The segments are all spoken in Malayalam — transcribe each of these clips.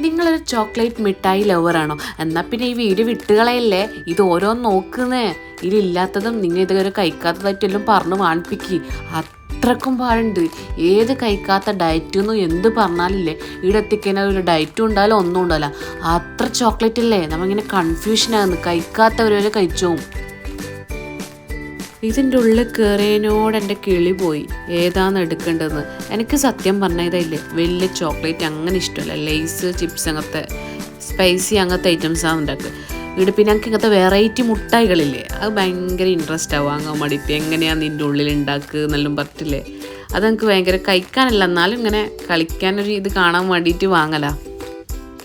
നിങ്ങളൊരു ചോക്ലേറ്റ് മിഠായി ലവറാണോ? എന്നാൽ പിന്നെ ഈ വീഡിയോ വിട്ടുകളയല്ലേ? ഇത് ഓരോന്ന് നോക്കുന്നേ. ഇതില്ലാത്തതും നിങ്ങൾ ഇതുവരെ കഴിക്കാത്തതായിട്ടെല്ലാം പറഞ്ഞു വാണിപ്പിക്ക്. അത്രക്കും പാടുണ്ട്. ഏത് കഴിക്കാത്ത ഡയറ്റ് എന്ത് പറഞ്ഞാലില്ലേ? ഇവിടെ എത്തിക്കഴിഞ്ഞാൽ ഒരു ഡയറ്റും ഉണ്ടാവില്ല ഒന്നും ഉണ്ടാവില്ല. അത്ര ചോക്ലേറ്റ് അല്ലേ? നമ്മളിങ്ങനെ കൺഫ്യൂഷനാകുന്നു കഴിക്കാത്തവരെ കഴിച്ചോവും. ഇതിന്റെ ഉള്ളിൽ കയറിയതിനോട് എന്റെ കിളി പോയി. ഏതാണ് എടുക്കേണ്ടതെന്ന്. എനിക്ക് സത്യം പറഞ്ഞ ഇതല്ലേ. വലിയ ചോക്ലേറ്റ് അങ്ങനെ ഇഷ്ടമല്ല. ലേസ് ചിപ്സ് അങ്ങനത്തെ സ്പൈസി അങ്ങനത്തെ ഐറ്റംസ് ആണ് ഉണ്ടാക്കുക ഇവിടെ പിന്നെ ഞങ്ങൾക്ക് ഇങ്ങനത്തെ വെറൈറ്റി മുട്ടായികളില്ലേ. അത് ഭയങ്കര ഇൻട്രസ്റ്റ് ആവും അങ്ങ് മടിപ്പി എങ്ങനെയാണ് നിന്റെ ഉള്ളിൽ ഉണ്ടാക്കുക എന്നെല്ലാം പറ്റില്ലേ അത് ഞങ്ങൾക്ക് ഭയങ്കര കഴിക്കാനല്ല. എന്നാലും ഇങ്ങനെ കളിക്കാനൊരു ഇത് കാണാൻ വേണ്ടിയിട്ട് വാങ്ങലാ.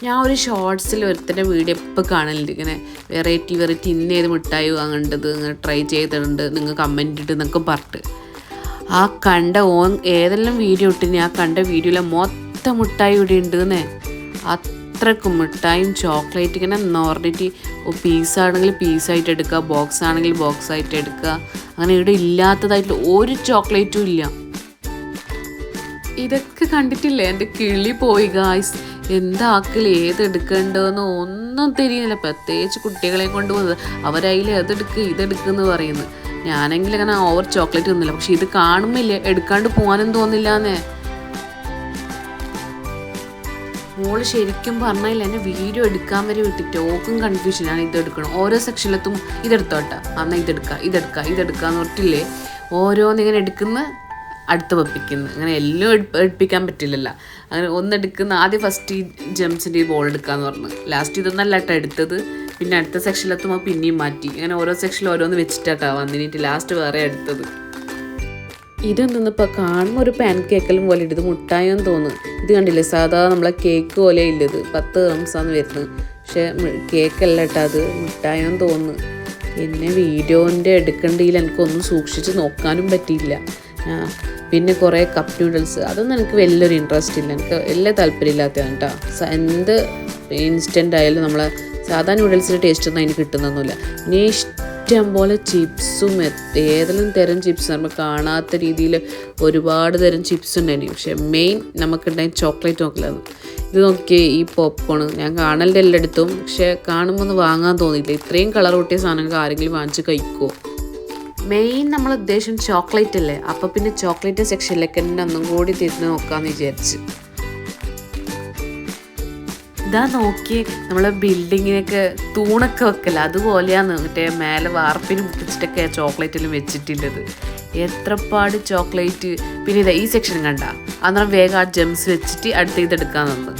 ഞാൻ ഒരു ഷോർട്സിൽ ഒരുത്തന്റെ വീഡിയോ ഇപ്പോൾ കാണലുണ്ട്. ഇങ്ങനെ വെറൈറ്റി വെറൈറ്റി ഇന്ന ഏത് മിഠായി വാങ്ങേണ്ടത് ഇങ്ങനെ ട്രൈ ചെയ്തിട്ടുണ്ട് നിങ്ങൾ കമന്റ് ഇട്ട് എന്നൊക്കെ പറഞ്ഞിട്ട്. ആ കണ്ട ഓൻ ഏതെല്ലാം വീഡിയോ ഇട്ടിനി ആ കണ്ട വീഡിയോയിലെ മൊത്തം മിഠായി ഇവിടെ ഉണ്ടെന്നേ അത്രക്കും മിഠായും ചോക്ലേറ്റ് ഇങ്ങനെ നോർഡിറ്റി പീസ് പീസായിട്ട് എടുക്കുക ബോക്സ് ആണെങ്കിൽ ബോക്സ് ആയിട്ട് എടുക്കുക. അങ്ങനെ ഇവിടെ ഇല്ലാത്തതായിട്ട് ഒരു ചോക്ലേറ്റും ഇല്ല. ഇതൊക്കെ കണ്ടിട്ടില്ലേ? എന്റെ കിളി പോയി ഗായ്സ് എന്താക്കിൽ ഏതെടുക്കേണ്ടതെന്ന് ഒന്നും തിരിയുന്നില്ല. പ്രത്യേകിച്ച് കുട്ടികളെ കൊണ്ട് പോകുന്നത്. അവരതിൽ അതെടുക്കുക ഇതെടുക്കുന്നു പറയുന്നു. ഞാനെങ്കിൽ അങ്ങനെ ഓവർ ചോക്ലേറ്റ് ഒന്നുമില്ല പക്ഷെ ഇത് കാണുമ്പില്ലേ എടുക്കാണ്ട് പോകാനും തോന്നില്ലാന്നേ. മോൾ ശരിക്കും പറഞ്ഞില്ല എന്നെ വീഡിയോ എടുക്കാൻ വരെ വിട്ടിട്ട് ഓക്കും കൺഫ്യൂഷനാണ് ഇതെടുക്കണം ഓരോ സെക്ഷനിലെത്തും ഇതെടുത്തോട്ടെ അന്നാ ഇതെടുക്കുക ഇതെടുക്കുക എന്ന് പറഞ്ഞിട്ടില്ലേ? ഓരോന്നിങ്ങനെ എടുക്കുന്ന അടുത്ത് വെപ്പിക്കുന്നത് അങ്ങനെ എല്ലാം എടുപ്പ് എടുപ്പിക്കാൻ പറ്റില്ലല്ലോ. അങ്ങനെ ഒന്നെടുക്കുന്ന ആദ്യം ഫസ്റ്റ് ഈ ജംസിന്റെ ഈ ബോൾ എടുക്കാന്ന് പറഞ്ഞു. ലാസ്റ്റ് ഇതൊന്നല്ല കേട്ടോ എടുത്തത്. പിന്നെ അടുത്ത സെക്ഷനിലെത്തുമ്പോൾ പിന്നെയും മാറ്റി. അങ്ങനെ ഓരോ സെക്ഷനിൽ ഓരോന്ന് വെച്ചിട്ടാട്ടോ വന്നിട്ട് ലാസ്റ്റ് വേറെ എടുത്തത്. ഇതെന്തെന്നിപ്പോൾ കാണുമ്പോൾ ഒരു പാൻ കേക്കലും പോലെ ഇത് മുട്ടായെന്ന് തോന്നുന്നു. ഇത് കണ്ടില്ലേ? സാധാ നമ്മളെ കേക്ക് പോലെ ഇല്ലത്. പത്ത് റംസാന്ന് വരുന്നത്. പക്ഷേ കേക്കല്ല കേട്ടോ അത്. മുട്ടായെന്ന് തോന്നുന്നു. പിന്നെ വീഡിയോന്റെ എടുക്കേണ്ടതിൽ എനിക്കൊന്നും സൂക്ഷിച്ച് നോക്കാനും പറ്റിയില്ല. പിന്നെ കുറേ കപ്പ് നൂഡിൽസ് അതൊന്നും എനിക്ക് വലിയൊരു ഇൻട്രസ്റ്റ് ഇല്ല. എനിക്ക് വലിയ താല്പര്യമില്ലാത്തതാണ് കേട്ടോ എന്ത് ഇൻസ്റ്റന്റ് ആയാലും നമ്മൾ സാധാ നൂഡിൽസിന്റെ ടേസ്റ്റ് ഒന്നും അതിന് കിട്ടുന്നൊന്നുമില്ല. ഇനി ഇഷ്ടം പോലെ ചിപ്സും ഏതെല്ലാം തരം ചിപ്സ് നമ്മൾ കാണാത്ത രീതിയിൽ ഒരുപാട് തരം ചിപ്സ് ഉണ്ടായിരുന്നു പക്ഷേ മെയിൻ നമുക്കുണ്ടായി ചോക്ലേറ്റ് നോക്കില്ലായിരുന്നു ഇത് നോക്കിയേ ഈ പോപ്കോൺ ഞാൻ കാണലിന്റെ എല്ലായിടത്തും. പക്ഷേ കാണുമ്പോൾ ഒന്ന് വാങ്ങാൻ തോന്നിയില്ല. ഇത്രയും കളർ കൂട്ടിയ സാധനങ്ങൾ ആരെങ്കിലും വാങ്ങിച്ച് കഴിക്കുമോ മെയിൻ നമ്മൾ ഉദ്ദേശം ചോക്ലേറ്റ് അല്ലേ? അപ്പോൾ പിന്നെ ചോക്ലേറ്റ് സെക്ഷനിലേക്ക് തന്നെ ഒന്നും കൂടി തിരിഞ്ഞ് നോക്കാമെന്ന് വിചാരിച്ച്. ഇതാ നോക്കി നമ്മളെ ബിൽഡിങ്ങിനൊക്കെ തൂണൊക്കെ വെക്കല. അതുപോലെയാണ് മറ്റേ മേലെ വാർപ്പിന് മുട്ടിച്ചിട്ടൊക്കെ ചോക്ലേറ്റിലും വെച്ചിട്ടുള്ളത്. എത്രപ്പാട് ചോക്ലേറ്റ് പിന്നെ ഇതാ ഈ സെക്ഷൻ കണ്ട. അന്നേരം വേഗം ആ ജെംസ് വെച്ചിട്ട് അടുത്ത ഇതെടുക്കാൻ നിന്ന്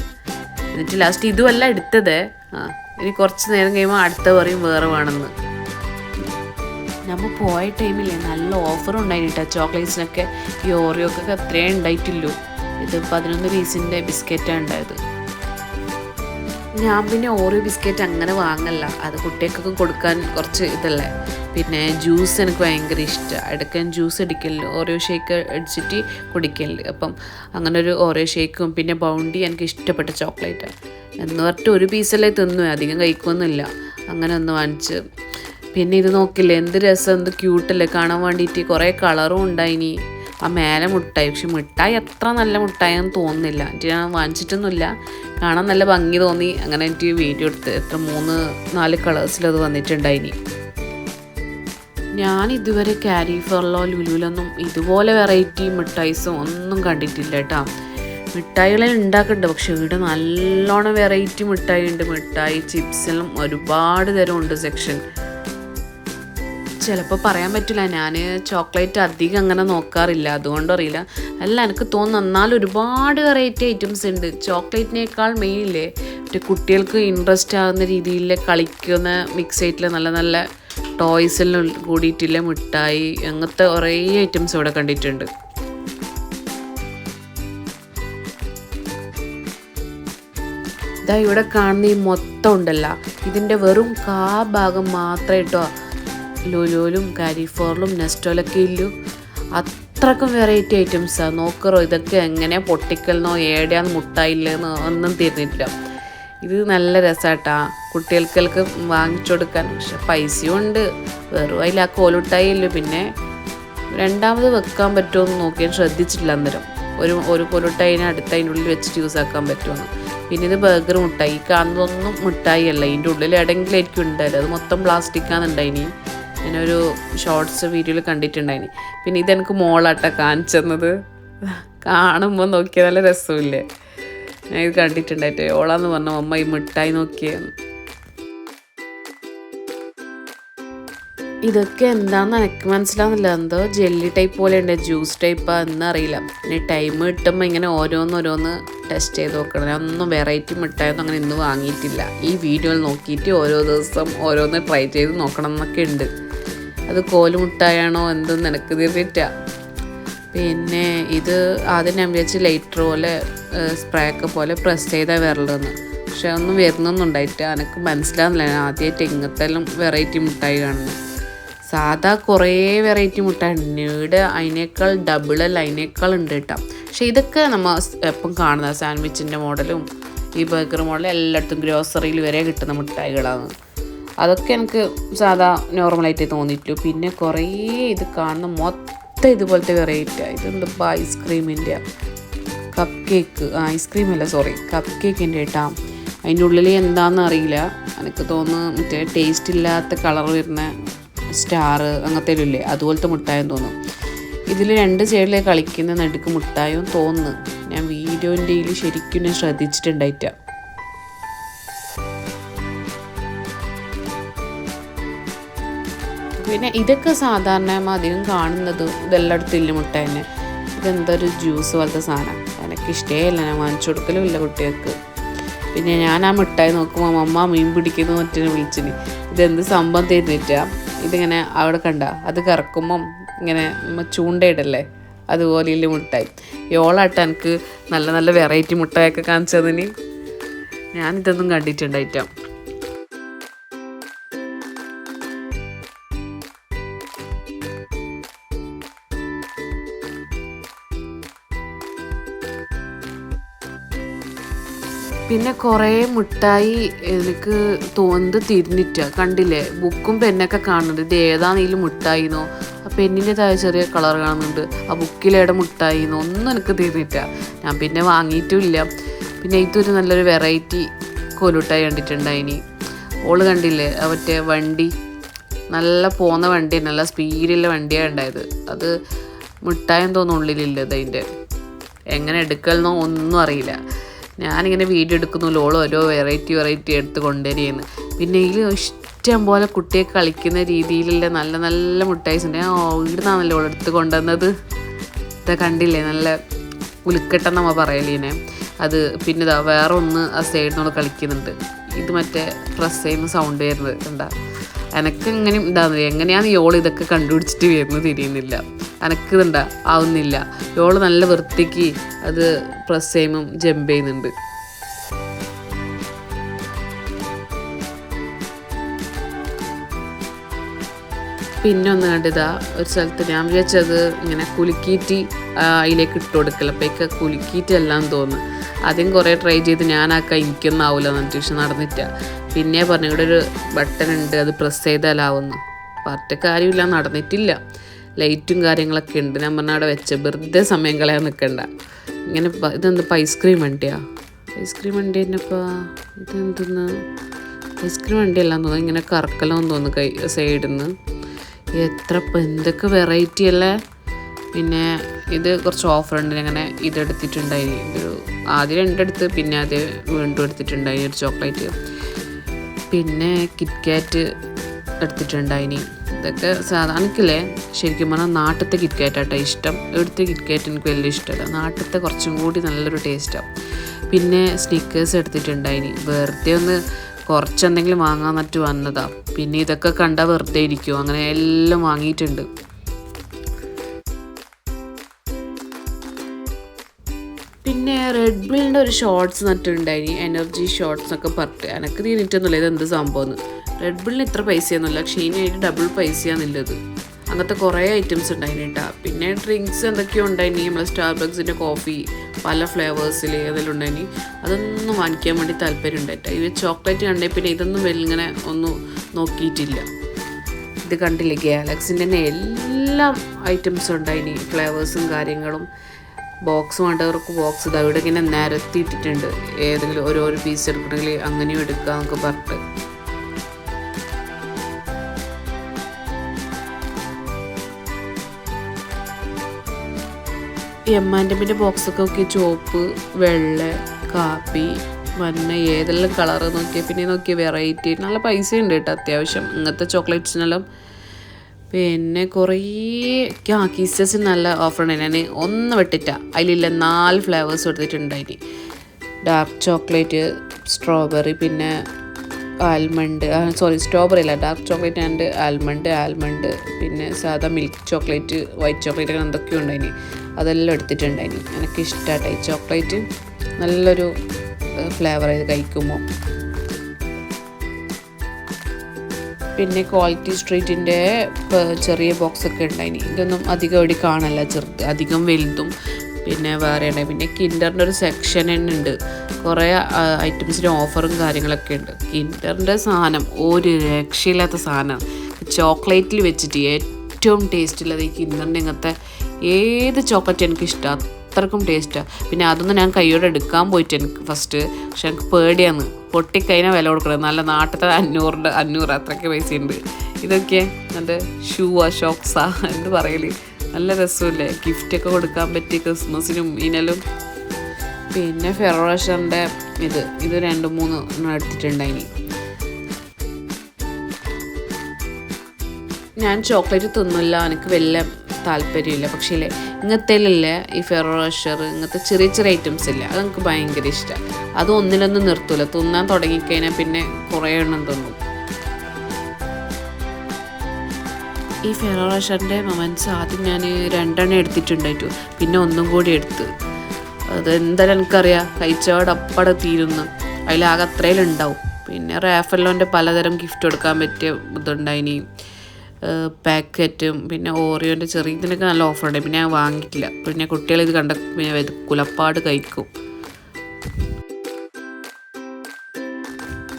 എന്നിട്ട് ലാസ്റ്റ് ഇതുമല്ല എടുത്തത്. ആ ഇനി കുറച്ച് നേരം കഴിയുമ്പോൾ അടുത്ത പറയും വേറെ വേണമെന്ന്. നമ്മൾ പോയ ടൈമിൽ നല്ല ഓഫർ ഉണ്ടായിരുന്നു കേട്ടോ ചോക്ലേറ്റ്സിനൊക്കെ ഈ ഓറിയോക്കൊക്കെ അത്രയും ഉണ്ടായിട്ടില്ലൂ. ഇത് പതിനൊന്ന് പീസിന്റെ ബിസ്ക്കറ്റാണ് ഉണ്ടായത്. ഞാൻ പിന്നെ ഓറിയോ ബിസ്ക്കറ്റ് അങ്ങനെ വാങ്ങല്ല. അത് കുട്ടികൾക്കൊക്കെ കൊടുക്കാൻ കുറച്ച് ഇതല്ലേ. പിന്നെ ജ്യൂസ് എനിക്ക് ഭയങ്കര ഇഷ്ടമാണ് എടുക്കാൻ ജ്യൂസ് അടിക്കൽ ഓറിയോ ഷേക്ക് അടിച്ചിട്ട് കുടിക്കൽ അപ്പം അങ്ങനെ ഒരു ഓറിയോ ഷേക്കും പിന്നെ ബൗണ്ടി എനിക്ക് ഇഷ്ടപ്പെട്ട ചോക്ലേറ്റാണ് എന്ന് പറഞ്ഞിട്ട് ഒരു പീസല്ലേ തിന്നു. അധികം കഴിക്കുമൊന്നുമില്ല അങ്ങനെ ഒന്ന് വാങ്ങിച്ച് പിന്നെ ഇത് നോക്കില്ലേ എന്ത് രസം എന്ത് ക്യൂട്ടല്ലേ കാണാൻ വേണ്ടിയിട്ട് കുറേ കളറും ഉണ്ടായിനി. ആ മേലെ മുട്ടായി പക്ഷെ മിഠായി എത്ര നല്ല മിഠായെന്ന് തോന്നുന്നില്ല. എനിക്ക് ഞാൻ വാങ്ങിച്ചിട്ടൊന്നുമില്ല. കാണാൻ നല്ല ഭംഗി തോന്നി. അങ്ങനെ എനിക്ക് വീഡിയോ എടുത്ത് എത്ര മൂന്ന് നാല് കളേഴ്സിലത് വന്നിട്ടുണ്ടായിനി. ഞാൻ ഇതുവരെ ക്യാരി ഫെർലോ ലുലുലൊന്നും ഇതുപോലെ വെറൈറ്റി മിഠായിസും ഒന്നും കണ്ടിട്ടില്ല കേട്ടോ. മിഠായികളെ ഉണ്ടാക്കുന്നുണ്ട് പക്ഷെ ഇവിടെ നല്ലോണം വെറൈറ്റി മിഠായി ഉണ്ട് മിഠായി ചിപ്സിലും ഒരുപാട് തരം ഉണ്ട് സെക്ഷൻ ചിലപ്പോൾ പറയാൻ പറ്റില്ല. ഞാൻ ചോക്ലേറ്റ് അധികം അങ്ങനെ നോക്കാറില്ല. അതുകൊണ്ടറിയില്ല അല്ല എനിക്ക് തോന്നുന്നു എന്നാൽ ഒരുപാട് വെറൈറ്റി ഐറ്റംസ് ഉണ്ട്. ചോക്ലേറ്റിനേക്കാൾ മെയിൻ ഇല്ലേ? മറ്റേ കുട്ടികൾക്ക് ഇൻട്രസ്റ്റ് ആകുന്ന രീതിയിൽ കളിക്കുന്ന മിക്സ് ആയിട്ടുള്ള നല്ല നല്ല ടോയ്സെല്ലാം കൂടിയിട്ടില്ല? മിഠായി അങ്ങനത്തെ കുറേ ഐറ്റംസ് ഇവിടെ കണ്ടിട്ടുണ്ട്. ഇതാ ഇവിടെ കാണുന്ന ഈ മൊത്തം ഉണ്ടല്ല. ഇതിന്റെ വെറും കാ ഭാഗം മാത്രമേ കേട്ടോ ലുലുലും കാരിഫോറിലും നെസ്റ്റോലൊക്കെ ഇല്ലു. അത്രക്കും വെറൈറ്റി ഐറ്റംസാണ് നോക്കറോ ഇതൊക്കെ എങ്ങനെ പൊട്ടിക്കലെന്നോ ഏടെയാന്ന് മുട്ടായില്ലെന്നോ ഒന്നും തീർന്നിട്ടില്ല ഇത് നല്ല രസമാട്ടാ കുട്ടികൾക്കൊക്കെ വാങ്ങിച്ചു കൊടുക്കാൻ. പക്ഷെ പൈസയും ഉണ്ട്. വെറും അതിൽ ആ കോലുട്ടായി പിന്നെ രണ്ടാമത് വെക്കാൻ പറ്റുമോ എന്ന് നോക്കിയാൽ ശ്രദ്ധിച്ചിട്ടില്ല അന്നേരം. ഒരു ഒരു കോലുട്ടായിനെ അടുത്ത് അതിന്റെ ഉള്ളിൽ വെച്ചിട്ട് യൂസ് ആക്കാൻ പറ്റുമെന്ന്. പിന്നെ ഇത് ബർഗർ മുട്ടായി. കാണുന്നതൊന്നും മുട്ടായി അല്ല. ഇതിന്റെ ഉള്ളിൽ എടെങ്കിലും ആയിരിക്കും ഉണ്ടായത് അത് മൊത്തം പ്ലാസ്റ്റിക്കാന്നുണ്ടായിനി ഷോർട്ട്സ് ഷോർട്സ് വീഡിയോയിൽ കണ്ടിട്ടുണ്ടായിന്. പിന്നെ ഇതെനിക്ക് മോളാട്ട കാണിച്ചെന്നത്. കാണുമ്പോൾ നോക്കിയാൽ നല്ല രസമില്ലേ ഞാൻ ഇത് കണ്ടിട്ടുണ്ടായിട്ട് ഓളാന്ന് പറഞ്ഞ അമ്മ ഈ മിഠായി നോക്കിയെന്ന് ഇതൊക്കെ എന്താന്ന് എനിക്ക് മനസ്സിലാവുന്നില്ല. എന്തോ ജെല്ലി ടൈപ്പ് പോലെ ഉണ്ട് ജ്യൂസ് ടൈപ്പാ എന്നറിയില്ല ഇനി ടൈം കിട്ടുമ്പോൾ ഇങ്ങനെ ഓരോന്നോരോന്ന് ടെസ്റ്റ് ചെയ്ത് നോക്കണം. ഞാൻ ഒന്നും വെറൈറ്റി മിഠായൊന്നും അങ്ങനെ ഇന്ന് വാങ്ങിയിട്ടില്ല. ഈ വീഡിയോയിൽ നോക്കിയിട്ട് ഓരോ ദിവസം ഓരോന്ന് ട്രൈ ചെയ്ത് നോക്കണം എന്നൊക്കെ ഉണ്ട്. അത് കോലുമുട്ടായാണോ എന്തെന്ന് എനിക്ക് തീർന്നിട്ട പിന്നെ ഇത് ആദ്യം ഞാൻ വിചാരിച്ച് ലൈറ്റർ പോലെ സ്പ്രേ ഒക്കെ പോലെ പ്രസ് ചെയ്താൽ വരലെന്ന്. പക്ഷെ ഒന്നും വരുന്നൊന്നും ഉണ്ടായിട്ട് എനിക്ക് മനസ്സിലാവുന്നില്ല. ഞാൻ ആദ്യമായിട്ട് ഇങ്ങനത്തെ എല്ലാം വെറൈറ്റി മുട്ടായി കാണുന്നു. സാധാ കുറേ വെറൈറ്റി മുട്ടായി ഉണ്ട്. അതിനേക്കാൾ ഡബിൾ അതിനേക്കാൾ ഉണ്ട് കേട്ടോ. പക്ഷെ ഇതൊക്കെ നമ്മൾ എപ്പം കാണുന്ന? സാൻഡ്വിച്ചിന്റെ മോഡലും ഈ ബർഗർ മോഡലും എല്ലായിടത്തും ഗ്രോസറിയിൽ വരെ കിട്ടുന്ന മിഠായികളാണ് അതൊക്കെ എനിക്ക് സാധാ നോർമലായിട്ട് തോന്നിയിട്ടുള്ളൂ. പിന്നെ കുറേ ഇത് കാണുന്ന മൊത്തം ഇതുപോലത്തെ വെറൈറ്റി ഇതെന്താ ഐസ്ക്രീമിന്റെ കപ്പ് കേക്ക് ഐസ്ക്രീം അല്ല സോറി കപ്പ് കേക്കിന്റെ കേട്ടാ. അതിന്റെ ഉള്ളിൽ എന്താണെന്ന് അറിയില്ല. എനിക്ക് തോന്നുന്നു മറ്റേ ടേസ്റ്റ് ഇല്ലാത്ത കളർ വരുന്ന സ്റ്റാർ അങ്ങനത്തെ ഇല്ലേ? അതുപോലത്തെ മുട്ടായെന്ന് തോന്നും ഇതിൽ രണ്ട് സൈഡിലെ കളിക്കുന്ന നടുക്ക് മുട്ടായും തോന്നുന്നു. ഞാൻ വീഡിയോന്റെ ശരിക്കും ഞാൻ ശ്രദ്ധിച്ചിട്ടുണ്ടായിട്ട. പിന്നെ ഇതൊക്കെ സാധാരണ അധികം കാണുന്നത് ഇതെല്ലായിടത്തും ഇല്ല മുട്ട തന്നെ. ഇതെന്തൊരു ജ്യൂസ് പോലത്തെ സാധനം. എനിക്ക് ഇഷ്ടേയില്ല. ഞാൻ വാങ്ങിച്ചു കൊടുക്കലും ഇല്ല കുട്ടികൾക്ക്. പിന്നെ ഞാൻ ആ മിഠായി നോക്കുമ്പോൾ അമ്മ മീൻ പിടിക്കുന്ന മറ്റേ വിളിച്ചിന്. ഇതെന്ത് സംഭവം തരുന്നിട്ടാ? ഇതിങ്ങനെ അവിടെ കണ്ട. അത് കറക്കുമ്പം ഇങ്ങനെ ചൂണ്ടയിടല്ലേ? അതുപോലെ ഇല്ല മുട്ടായി. യോളായിട്ട് എനിക്ക് നല്ല നല്ല വെറൈറ്റി മുട്ടായൊക്കെ കാണിച്ചതിന്. ഞാനിതൊന്നും കണ്ടിട്ടുണ്ടായിട്ടാ പിന്നെ കുറേ മുട്ടായി എനിക്ക് തോന്നുന്നത് തിരിഞ്ഞിട്ട കണ്ടില്ലേ? ബുക്കും പെന്നൊക്കെ കാണുന്നുണ്ട്. ഇത് ഏതാണെങ്കിലും മുട്ടായിന്നോ ആ പെന്നിന്റെതായ ചെറിയ കളർ കാണുന്നുണ്ട്. ആ ബുക്കിലേടെ മുട്ടായിന്നോ ഒന്നും എനിക്ക് തിരിഞ്ഞിട്ട ഞാൻ പിന്നെ വാങ്ങിയിട്ടുമില്ല പിന്നെ ഇതൊരു നല്ലൊരു വെറൈറ്റി കോലുട്ടായി കണ്ടിട്ടുണ്ടായിനി. ഓൾ കണ്ടില്ലേ? മറ്റേ വണ്ടി. നല്ല പോന്ന വണ്ടി നല്ല സ്പീഡിലുള്ള വണ്ടിയാണ് ഉണ്ടായത് അത് മിഠായം തോന്നുന്നു ഉള്ളിലില്ലത് അതിന്റെ എങ്ങനെ എടുക്കലെന്നോ ഒന്നും അറിയില്ല. ഞാനിങ്ങനെ വീഡിയോ എടുക്കുന്നുള്ളൂ ലോളോ ഓരോ വെറൈറ്റി വെറൈറ്റി എടുത്ത് കൊണ്ടുവരികയെന്ന് പിന്നെ ഇതിൽ ഇഷ്ടം പോലെ കുട്ടിയെ കളിക്കുന്ന രീതിയിലുള്ള നല്ല നല്ല മുട്ടായിസ് ഉണ്ട്. ഞാൻ ഇവിടുന്നാണല്ലോ ഓൾ എടുത്ത് കൊണ്ടുവന്നത്. ഇതാ കണ്ടില്ലേ? നല്ല ഉലുക്കെട്ടെന്ന് നമ്മ പറയലീനെ. അത് പിന്നെ ഇതാ വേറെ ഒന്ന് ആ സൈഡിൽ നിന്ന് കളിക്കുന്നുണ്ട്. ഇത് മറ്റേ പ്രസ് ചെയ്യുന്ന സൗണ്ട് വരുന്നത് എന്താ എനക്ക് എങ്ങനെ ഇതാന്ന് എങ്ങനെയാണ് യോൾ ഇതൊക്കെ കണ്ടുപിടിച്ചിട്ട് വരുന്നത് തിരിയുന്നില്ല. എനക്ക് ഇതുണ്ടാ ആവുന്നില്ല. യോൾ നല്ല വൃത്തിക്ക് അത് പ്രസ് ചെയ്യുമ്പം ജമ്പ് ചെയ്യുന്നുണ്ട്. പിന്നെ ഒന്ന് കണ്ടിതാ ഒരു സ്ഥലത്ത് ഞാൻ വിചാരിച്ചത് ഇങ്ങനെ കുലുക്കിയിട്ട് അതിലേക്ക് ഇട്ട് കൊടുക്കല. അപ്പോഴേക്ക് കുലുക്കിയിട്ട് എല്ലാം തോന്നുന്നു. ആദ്യം കുറേ ട്രൈ ചെയ്ത് ഞാനാക്ക എനിക്കൊന്നും ആവില്ല എന്നിട്ട് പക്ഷെ നടന്നിട്ട പിന്നെ പറഞ്ഞു ഇവിടെ ഒരു ബട്ടൺ ഉണ്ട്. അത് പ്രസ് ചെയ്താലാവുന്നു. പറ്റ കാര്യമില്ല. നടന്നിട്ടില്ല. ലൈറ്റും കാര്യങ്ങളൊക്കെ ഉണ്ട്. ഞാൻ പറഞ്ഞ അവിടെ വെച്ച വെറുതെ സമയം കളയാൻ നിൽക്കണ്ട ഇങ്ങനെ ഇതെന്ത് ഐസ്ക്രീം വണ്ടിയാ? ഐസ്ക്രീം വണ്ടി എന്നപ്പോൾ ഇതെന്തെന്ന്? ഐസ്ക്രീം വണ്ടിയല്ലാന്ന് തോന്നുന്നു. ഇങ്ങനെ കറക്കലോന്ന് തോന്നുന്നു കൈ സൈഡിൽ നിന്ന് എത്ര എന്തൊക്കെ വെറൈറ്റി അല്ലേ? പിന്നെ ഇത് കുറച്ച് ഓഫർ ഉണ്ട്. അങ്ങനെ ഇതെടുത്തിട്ടുണ്ടായി. ഒരു ആദ്യം രണ്ടെടുത്ത് പിന്നെ അത് വീണ്ടും എടുത്തിട്ടുണ്ടായി. ഒരു ചോക്ലേറ്റ് പിന്നെ കിറ്റ്കാറ്റ് എടുത്തിട്ടുണ്ടായിനി ഇതൊക്കെ സാധാരണക്കില്ലേ ശരിക്കും പറഞ്ഞാൽ നാട്ടിലത്തെ കിറ്റ്കാറ്റാട്ടോ ഇഷ്ടം. ഇവിടുത്തെ കിറ്റ്കാറ്റ് എനിക്ക് വലിയ ഇഷ്ടമല്ല നാട്ടിലത്തെ കുറച്ചും കൂടി നല്ലൊരു ടേസ്റ്റാണ് പിന്നെ സ്നിക്കേഴ്സ് എടുത്തിട്ടുണ്ടായിനി. വെറുതെ ഒന്ന് കുറച്ചെന്തെങ്കിലും വാങ്ങാൻ നട്ട് വന്നതാ. പിന്നെ ഇതൊക്കെ കണ്ടാൽ വെറുതെ ഇരിക്കുമോ അങ്ങനെ എല്ലാം വാങ്ങിയിട്ടുണ്ട്. പിന്നെ റെഡ് ബില്ലിന്റെ ഒരു ഷോർട്സ് നട്ടിട്ടുണ്ടായിനി എനർജി ഷോർട്സ് ഒക്കെ പറഞ്ഞിട്ട്. എനിക്ക് തീരിട്ടൊന്നുമില്ല ഇത് എന്ത് സംഭവം റെഡ് ബില്ലിന് ഇത്ര പൈസയൊന്നുമില്ല അതിന് ഡബിൾ പൈസയാണെന്നുള്ളത് അങ്ങനത്തെ കുറേ ഐറ്റംസ് ഉണ്ടായിന് കേട്ടോ പിന്നെ ഡ്രിങ്ക്സ് എന്തൊക്കെയോ ഉണ്ടായിനി നമ്മളെ സ്റ്റാർബക്സിന്റെ കോഫി പല ഫ്ലേവേഴ്സിൽ ഏതെല്ലാം ഉണ്ടായിനി. അതൊന്നും വാങ്ങിക്കാൻ വേണ്ടി താല്പര്യം ഉണ്ടായിട്ടാ ഇവ ചോക്ലേറ്റ് കണ്ടേ പിന്നെ ഇതൊന്നും വലിങ്ങനെ ഒന്നും നോക്കിയിട്ടില്ല. ഇത് കണ്ടില്ല ഗാലക്സിന്റെ തന്നെ എല്ലാം ഐറ്റംസും ഉണ്ടായിനി. ഫ്ലേവേഴ്സും കാര്യങ്ങളും. ബോക്സ് വേണ്ടവർക്ക് ബോക്സ് ഇതാ. ഇവിടെ ഇങ്ങനെ നിരത്തിയിട്ടിട്ടുണ്ട് ഏതെങ്കിലും ഓരോരോ പീസ് എടുക്കണമെങ്കിൽ അങ്ങനെയും എടുക്കാം എന്നൊക്കെ പറഞ്ഞിട്ട്. എം ആൻഡ് എമ്മിന്റെ ബോക്സൊക്കെ നോക്കി ചുവപ്പ് വെള്ള കാപ്പി മഞ്ഞ ഏതെല്ലാം കളർ നോക്കിയാൽ പിന്നെ നോക്കിയ വെറൈറ്റി നല്ല പൈസ ഉണ്ട് കേട്ടോ അത്യാവശ്യം. ഇങ്ങനത്തെ ചോക്ലേറ്റ്സിനെല്ലാം പിന്നെ കുറേ ആ കിസ്റ്റസിന് നല്ല ഓഫർ ഉണ്ട്. ഞാൻ ഒന്ന് വെട്ടിട്ട. അതിലുള്ള നാല് ഫ്ലേവേഴ്സ് എടുത്തിട്ടുണ്ടായിന് ഡാർക്ക് ചോക്ലേറ്റ് സ്ട്രോബെറി പിന്നെ ആൽമണ്ട് സോറി സ്ട്രോബെറി അല്ല. Dark chocolate and almond almond പിന്നെ സാധാ മിൽക്ക് ചോക്ലേറ്റ് വൈറ്റ് ചോക്ലേറ്റ് അങ്ങനെ എന്തൊക്കെയോ ഉണ്ടായിനി. അതെല്ലാം എടുത്തിട്ടുണ്ട് എടുത്തിട്ടുണ്ടായിനി. എനിക്ക് ഇഷ്ടമായിട്ടായി ചോക്ലേറ്റ് നല്ലൊരു ഫ്ലേവർ ഇത് കഴിക്കുമ്പോൾ പിന്നെ ക്വാളിറ്റി സ്ട്രീറ്റിന്റെ ചെറിയ ബോക്സ് ഒക്കെ ഉണ്ടായിനി. ഇതൊന്നും അധികം എവിടെ കാണല്ല ചെറുത് അധികം വലുതും പിന്നെ വേറെ ഉണ്ട് പിന്നെ കിൻഡറിന്റെ ഒരു സെക്ഷൻ തന്നെ ഉണ്ട്. കുറേ ഐറ്റംസിന് ഓഫറും കാര്യങ്ങളൊക്കെ ഉണ്ട്. കിൻഡറിന്റെ സാധനം ഒരു രക്ഷയില്ലാത്ത സാധനം. ചോക്ലേറ്റിൽ വെച്ചിട്ട് ഏറ്റവും ടേസ്റ്റ് ഉള്ളത് ഈ കിൻഡറിന്റെ ഇങ്ങനത്തെ ഏത് ചോക്ലേറ്റ് എനിക്ക് ഇഷ്ടമാണ് അത്രക്കും ടേസ്റ്റാണ് പിന്നെ അതൊന്നും ഞാൻ കൈയോടെ എടുക്കാൻ പോയിട്ട് എനിക്ക് ഫസ്റ്റ് പക്ഷെ എനിക്ക് പേടിയാണ്. പൊട്ടിക്കഴിഞ്ഞാൽ വില കൊടുക്കണം നല്ല നാട്ടിലത്തെ അഞ്ഞൂറിന്റെ അഞ്ഞൂറ് അത്രയ്ക്ക് പൈസ ഉണ്ട് ഇതൊക്കെ നല്ല ഷൂവാ ഷോക്സാ എന്ത് പറയൽ. നല്ല രസമല്ലേ? ഗിഫ്റ്റൊക്കെ കൊടുക്കാൻ പറ്റി ക്രിസ്മസിനും ഇനലും പിന്നെ ഫെറോഷറിന്റെ ഇത്. ഇത് രണ്ട് മൂന്ന് എണ്ണം എടുത്തിട്ടുണ്ടായിനി. ഞാൻ ചോക്ലേറ്റ് തിന്നില്ല. എനിക്ക് വലിയ താല്പര്യമില്ല. പക്ഷേ ഇങ്ങനത്തേലല്ലേ ഈ ഫെറോഷർ ഇങ്ങനത്തെ ചെറിയ ചെറിയ ഐറ്റംസ് ഇല്ല അത് നമുക്ക് ഭയങ്കര ഇഷ്ടമാണ് അത് ഒന്നിലൊന്നും നിർത്തൂല. തിന്നാൻ തുടങ്ങിക്കഴിഞ്ഞാൽ പിന്നെ കുറേ എണ്ണം തിന്നും. ഈ ഫെറോഷറിന്റെ മൊമെന്റ്സ് ആദ്യം ഞാൻ രണ്ടെണ്ണം എടുത്തിട്ടുണ്ടായിട്ടു. പിന്നെ ഒന്നും കൂടി എടുത്ത്. അത് എന്തായാലും എനിക്കറിയാം. കഴിച്ചവിടെ അപ്പടെ തീരുന്നു. അതിലാകെ അത്രയിലുണ്ടാവും പിന്നെ റാഫലോന്റെ പലതരം ഗിഫ്റ്റ് കൊടുക്കാൻ പറ്റിയ ഇതുണ്ടായിനി. പാക്കറ്റും പിന്നെ ഓറിയോന്റെ ചെറിയ ഇതിനൊക്കെ നല്ല ഓഫർ ഉണ്ട് പിന്നെ ഞാൻ വാങ്ങിയിട്ടില്ല പിന്നെ കുട്ടികൾ ഇത് കണ്ട പിന്നെ കുലപ്പാട് കഴിക്കും.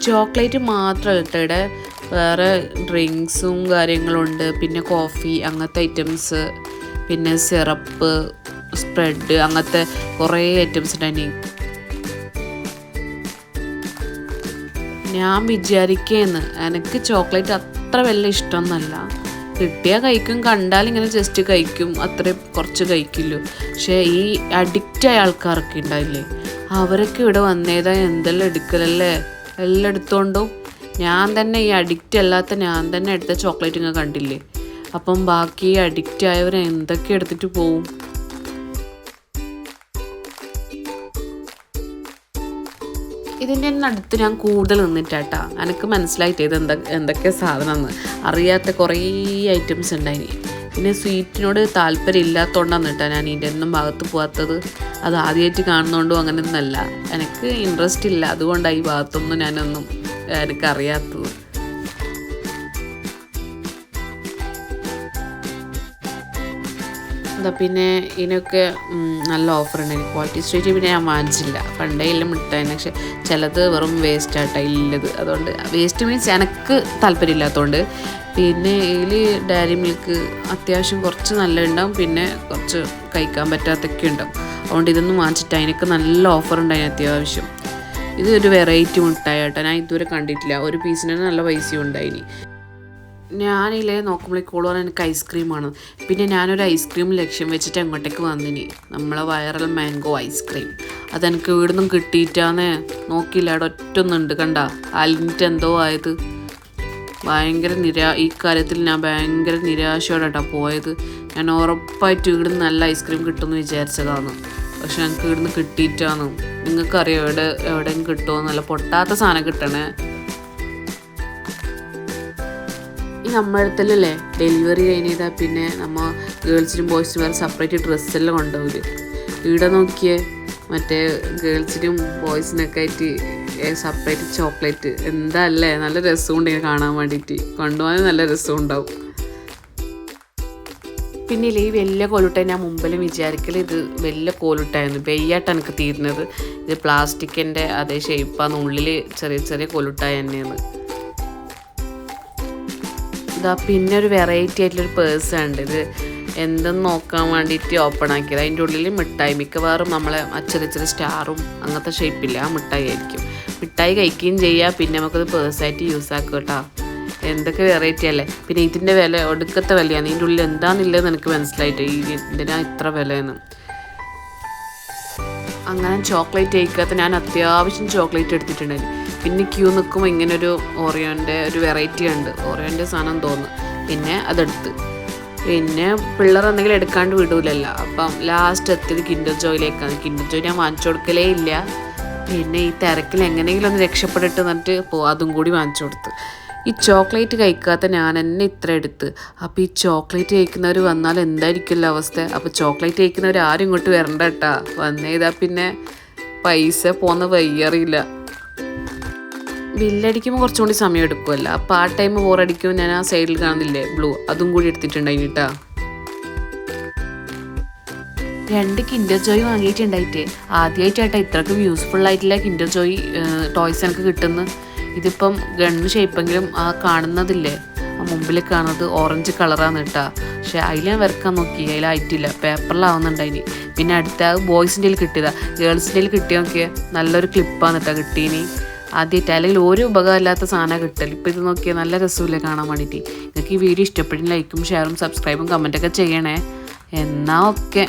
ചോക്ലേറ്റ് മാത്രമല്ല ഇവിടെ വേറെ ഡ്രിങ്ക്സും കാര്യങ്ങളുണ്ട്. പിന്നെ കോഫി അങ്ങനത്തെ ഐറ്റംസ്. പിന്നെ സിറപ്പ് സ്പ്രെഡ് അങ്ങനത്തെ കുറേ ഐറ്റംസ് ഉണ്ടായി ഞാൻ വിചാരിക്കുന്നു. എനിക്ക് ചോക്ലേറ്റ് അത്ര വലിയ ഇഷ്ടമൊന്നുമല്ല. കിട്ടിയാൽ കഴിക്കും കണ്ടാൽ ഇങ്ങനെ ജസ്റ്റ് കഴിക്കും അത്രയും കുറച്ച് കഴിക്കില്ലു പക്ഷേ ഈ അഡിക്റ്റായ ആൾക്കാരൊക്കെ ഉണ്ടായില്ലേ അവരൊക്കെ ഇവിടെ വന്നേതാ എന്തെല്ലാം എടുക്കലല്ലേ? എല്ലാം എടുത്തോണ്ടും? ഞാൻ തന്നെ ഈ അഡിക്റ്റ് അല്ലാത്ത ഞാൻ തന്നെ എടുത്ത ചോക്ലേറ്റ് ഇങ്ങനെ കണ്ടില്ലേ? അപ്പം ബാക്കി അഡിക്റ്റ് ആയവർ എന്തൊക്കെ എടുത്തിട്ട് പോവും? ഇതിന്റെ അടുത്ത് ഞാൻ കൂടുതൽ നിന്നിട്ടാട്ടാ. എനിക്ക് മനസ്സിലായിട്ട് ഇത് എന്താ എന്തൊക്കെ സാധനമെന്ന്. അറിയാത്ത കുറേ ഐറ്റംസ് ഉണ്ടായിനി. പിന്നെ സ്വീറ്റിനോട് താല്പര്യം ഇല്ലാത്തതുകൊണ്ടാണ് കേട്ടോ ഞാൻ ഇതിന്റെ ഒന്നും ഭാഗത്ത് പോകാത്തത് അത് ആദ്യമായിട്ട് കാണുന്നതുകൊണ്ടും അങ്ങനെയൊന്നല്ല. എനിക്ക് ഇൻട്രസ്റ്റ് ഇല്ല. അതുകൊണ്ടാണ് ഈ ഭാഗത്തൊന്നും ഞാനൊന്നും എനിക്കറിയാത്തത് പിന്നെ ഇതിനൊക്കെ നല്ല ഓഫർ ഉണ്ട്. ക്വാളിറ്റി സ്ട്രീറ്റ് പിന്നെ ഞാൻ വാങ്ങിച്ചില്ല. പണ്ടേ മിഠായി പക്ഷെ ചിലത് വെറും വേസ്റ്റ് ആട്ടാ ഇല്ലത്. അതുകൊണ്ട് വേസ്റ്റ് മീൻസ് എനിക്ക് താല്പര്യമില്ലാത്തതുകൊണ്ട് പിന്നെ ഇതിൽ ഡയറി മിൽക്ക് അത്യാവശ്യം കുറച്ച് നല്ല ഉണ്ടാവും. പിന്നെ കുറച്ച് കഴിക്കാൻ പറ്റാത്തൊക്കെ ഉണ്ടാവും. അതുകൊണ്ട് ഇതൊന്നും വാങ്ങിച്ചിട്ട് അതിനൊക്കെ നല്ല ഓഫർ ഉണ്ടായി അത്യാവശ്യം. ഇത് ഒരു വെറൈറ്റി മുട്ടായി കേട്ടോ ഞാൻ ഇതുവരെ കണ്ടിട്ടില്ല. ഒരു പീസിന് നല്ല പൈസയും ഉണ്ടായിനി. ഞാനില്ലേ നോക്കുമ്പോഴേക്കോളൂ പറഞ്ഞാൽ എനിക്ക് ഐസ്ക്രീമാണ് പിന്നെ ഞാനൊരു ഐസ്ക്രീം ലക്ഷ്യം വെച്ചിട്ട് അങ്ങോട്ടേക്ക് വന്നിനി. നമ്മളെ വൈറൽ മാംഗോ ഐസ്ക്രീം അതെനിക്ക് ഇവിടുന്ന് കിട്ടിയിട്ടാന്ന് നോക്കിയില്ല. അവിടെ ഒറ്റൊന്നുണ്ട് കണ്ട. അലിഞ്ഞിട്ട് എന്തോ ആയത്. ഭയങ്കര നിരാ ഈ കാര്യത്തിൽ ഞാൻ ഭയങ്കര നിരാശയോടെ പോയത്. ഞാൻ ഉറപ്പായിട്ട് ഇവിടുന്ന് നല്ല ഐസ്ക്രീം കിട്ടുമെന്ന് വിചാരിച്ചതാണ്. പക്ഷെ ഞങ്ങൾക്ക് ഇവിടുന്ന് കിട്ടിയിട്ടാണ്. നിങ്ങൾക്കറിയാം എവിടെ എവിടെയും കിട്ടുമോ നല്ല പൊട്ടാത്ത സാധനം കിട്ടണേ. ഈ നമ്മുടെ അടുത്തല്ലേ ഡെലിവറി കഴിഞ്ഞതാ പിന്നെ നമ്മൾ ഗേൾസിനും ബോയ്സിനും വേറെ സെപ്പറേറ്റ് ഡ്രസ്സെല്ലാം കൊണ്ടുപോകില്ല ഇവിടെ നോക്കിയേ മറ്റേ ഗേൾസിനും ബോയ്സിനൊക്കെ ആയിട്ട് സെപ്പറേറ്റ് ചോക്ലേറ്റ് എന്താ അല്ലേ? നല്ല രസമുണ്ട് ഇങ്ങനെ കാണാൻ വേണ്ടിയിട്ട്. കൊണ്ടുപോകാൻ നല്ല രസം ഉണ്ടാവും പിന്നെ ഈ വലിയ കോലുട്ട ഞാൻ മുമ്പിലും വിചാരിക്കൽ ഇത് വലിയ കോലുട്ടായിരുന്നു. വെയ്യായിട്ട് എനിക്ക് തീരുന്നത്. ഇത് പ്ലാസ്റ്റിക്കിന്റെ അതേ ഷേപ്പാണ് ഉള്ളിൽ ചെറിയ ചെറിയ കോലുട്ടായി തന്നെയാണ്. ഇതാ പിന്നെ ഒരു വെറൈറ്റി ആയിട്ടുള്ളൊരു പേഴ്സ് ഉണ്ട് ഇത്. എന്തെന്ന് നോക്കാൻ വേണ്ടിയിട്ട് ഓപ്പൺ ആക്കിയത്. അതിന്റെ ഉള്ളിൽ മിഠായി മിക്കവാറും നമ്മളെ ചെറിയ സ്റ്റാറും അങ്ങനത്തെ ഷേപ്പില്ല ആ മിഠായി ആയിരിക്കും. മിഠായി കഴിക്കുകയും ചെയ്യുക പിന്നെ നമുക്കത് പേഴ്സായിട്ട് യൂസ് ആക്കുക കേട്ടോ. എന്തൊക്കെ വെറൈറ്റി അല്ലേ? പിന്നെ ഇതിന്റെ വില ഒടുക്കത്തെ വിലയാണ്. ഇതിന്റെ ഉള്ളിൽ എന്താണെന്നില്ലെന്ന് എനിക്ക് മനസ്സിലായിട്ട് ഈ ഇതിനാ ഇത്ര വിലയെന്ന്. അങ്ങനെ ചോക്ലേറ്റ് കഴിക്കാത്ത ഞാൻ അത്യാവശ്യം ചോക്ലേറ്റ് എടുത്തിട്ടുണ്ടായിരുന്നു. പിന്നെ ക്യൂ നിൽക്കുമ്പോൾ ഇങ്ങനെ ഒരു ഓറിയോന്റെ ഒരു വെറൈറ്റി ഉണ്ട് ഓറിയോന്റെ സാധനം തോന്നുന്നു പിന്നെ അതെടുത്ത്. പിന്നെ പിള്ളേർ എന്തെങ്കിലും എടുക്കാണ്ട് വിടൂലല്ലോ. അപ്പം ലാസ്റ്റ് എത്തിയത് കിൻഡർ ജോയിലേക്കാണ് കിൻഡർ ജോയ് ഞാൻ വാങ്ങിച്ചു കൊടുക്കലേ ഇല്ല. പിന്നെ ഈ തിരക്കിൽ എങ്ങനെയെങ്കിലും ഒന്ന് രക്ഷപ്പെട്ടിട്ട് എന്നിട്ട് പോ അതും കൂടി വാങ്ങിച്ചു കൊടുത്ത്. ഈ ചോക്ലേറ്റ് കഴിക്കാത്ത ഞാൻ തന്നെ ഇത്ര എടുത്ത്. അപ്പോൾ ഈ ചോക്ലേറ്റ് കഴിക്കുന്നവർ വന്നാൽ എന്തായിരിക്കുമല്ലോ അവസ്ഥ? അപ്പോൾ ചോക്ലേറ്റ് കഴിക്കുന്നവർ ആരും ഇങ്ങോട്ട് വരണ്ട കേട്ടാ. വന്നേതാ പിന്നെ പൈസ പോന്ന വയ്യറിയില്ല. ബില്ലടിക്കുമ്പോൾ കുറച്ചും കൂടി സമയം എടുക്കുമല്ല ആ ടൈം ബോറടിക്കുമ്പോൾ ഞാൻ ആ സൈഡിൽ കാണുന്നില്ലേ ബ്ലൂ അതും കൂടി എടുത്തിട്ടുണ്ടായി കേട്ടാ രണ്ട് കിൻഡർ ജോയ് വാങ്ങിയിട്ടുണ്ടായിട്ട്. ആദ്യമായിട്ടായിട്ട് ഇത്രക്കും യൂസ്ഫുൾ ആയിട്ടുള്ള കിൻഡർ ജോയ് ടോയ്സ് എനിക്ക് കിട്ടുന്നു. ഇതിപ്പം ഗണ്ണ് ഷേപ്പെങ്കിലും ആ കാണുന്നതില്ലേ? ആ മുമ്പിൽ കാണുന്നത് ഓറഞ്ച് കളറാണ് കേട്ടാ. പക്ഷെ അതിൽ ഞാൻ വരക്കാൻ നോക്കി. അതിലായിട്ടില്ല പേപ്പറിലാവുന്നുണ്ടായിനി പിന്നെ അടുത്ത ബോയ്സിന്റെ കിട്ടിയതാ. ഗേൾസിന്റെ കിട്ടിയ നോക്കിയാൽ നല്ലൊരു ക്ലിപ്പാണ് കേട്ടോ കിട്ടീനി. ആദ്യമായിട്ട് അല്ലെങ്കിൽ ഒരു ഉപകാരമില്ലാത്ത സാധനം കിട്ടൽ ഇപ്പോൾ ഇത് നോക്കിയാൽ നല്ല രസമില്ലേ കാണാൻ വേണ്ടിയിട്ട് നിങ്ങൾക്ക് ഈ വീഡിയോ ഇഷ്ടപ്പെടുന്ന ലൈക്കും ഷെയറും സബ്സ്ക്രൈബും കമന്റൊക്കെ ചെയ്യണേ. എന്നാൽ ഓക്കെ.